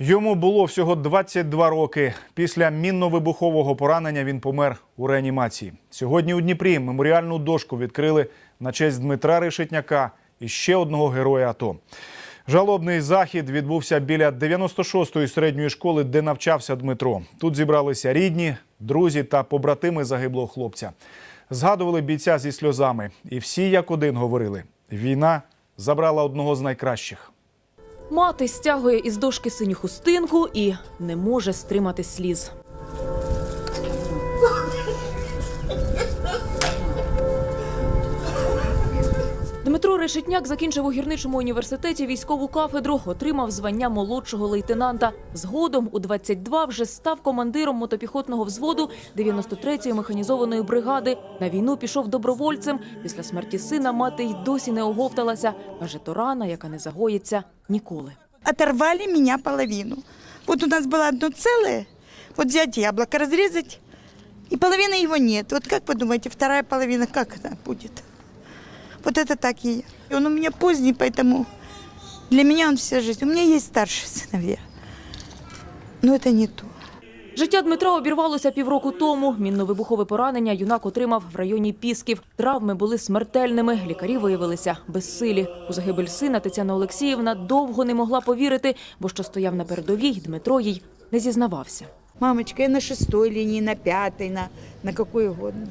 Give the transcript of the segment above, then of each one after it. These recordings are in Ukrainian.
Йому було всього 22 роки. Після мінно-вибухового поранення він помер у реанімації. Сьогодні у Дніпрі меморіальну дошку відкрили на честь Дмитра Решетняка і ще одного героя АТО. Жалобний захід відбувся біля 96-ї середньої школи, де навчався Дмитро. Тут зібралися рідні, друзі та побратими загиблого хлопця. Згадували бійця зі сльозами, і всі як один говорили: війна забрала одного з найкращих. Мати стягує із дошки синю хустинку і не може стримати сліз. Решетняк закінчив у гірничому університеті військову кафедру, отримав звання молодшого лейтенанта. Згодом у 22 вже став командиром мотопіхотного взводу 93-ї механізованої бригади. На війну пішов добровольцем. Після смерті сина мати й досі не оговталася. Каже, то рана, яка не загоїться ніколи. оторвали меня половину. Вот у нас было одно целое, вот взять яблоко, разрезать, и половины его нет. Вот как вы думаете, вторая половина, как она будет? Вот это так и я. И он у меня поздний, поэтому для меня он вся жизнь. У меня есть старшие сыновья, но это не то. Життя Дмитра обірвалося півроку тому. Мінно-вибухове поранення юнак отримав в районі Пісків. Травми були смертельними. Лікарі виявилися безсилі. У загибель сина Тетяна Олексіївна довго не могла повірити, бо що стояв на передовій, Дмитро їй не зізнавався. Мамочка, я на шестой линии, на пятой, на, на какой угодно.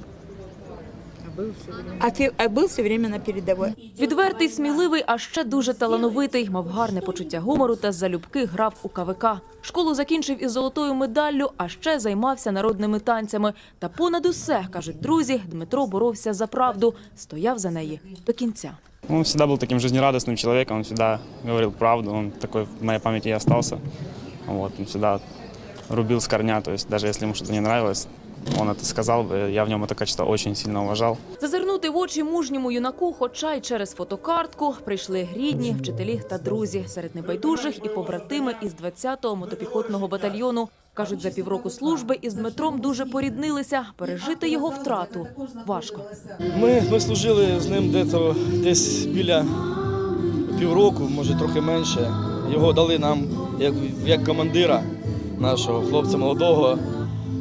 А, фи- а был все время на передовой. Відвертий, сміливий, а ще дуже талановитий. Мав гарне почуття гумору та залюбки грав у КВК. Школу закінчив із золотою медаллю, а ще займався народними танцями. Та понад усе, кажуть друзі, Дмитро боровся за правду, стояв за неї до кінця. Он всегда был таким жизнерадостным человеком, он всегда говорил правду, он такой в моей памяти и остался. Вот, он всегда рубил с корня, то есть даже если ему что-то не нравилось, он это сказал бы, я в нем это качество очень сильно уважал. Зазирнути в очі мужньому юнаку, хоча й через фотокартку, прийшли рідні, вчителі та друзі. Серед небайдужих і побратими із 20-го мотопіхотного батальйону. Кажуть, за півроку служби із Дмитром дуже поріднилися. Пережити його втрату важко. Ми, ми служили з ним десь, десь біля півроку, може трохи менше. Його дали нам як, як командира нашого хлопця молодого.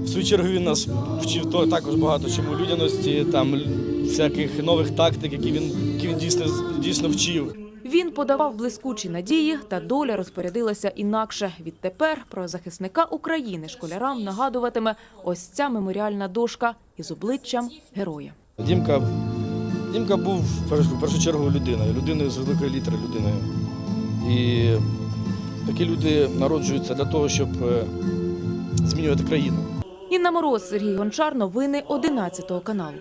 В свою чергу він нас вчив також багато чому людяності, там всяких нових тактик, які він, які він дійсно, дійсно вчив. Він подавав блискучі надії, та доля розпорядилася інакше. Відтепер про захисника України школярам нагадуватиме ось ця меморіальна дошка із обличчям героя. Дімка, Дімка був в першу, в першу чергу людиною, людиною з великої літери, людиною. І такі люди народжуються для того, щоб е, змінювати країну. Інна Мороз, Сергій Гончар. Новини 11 каналу.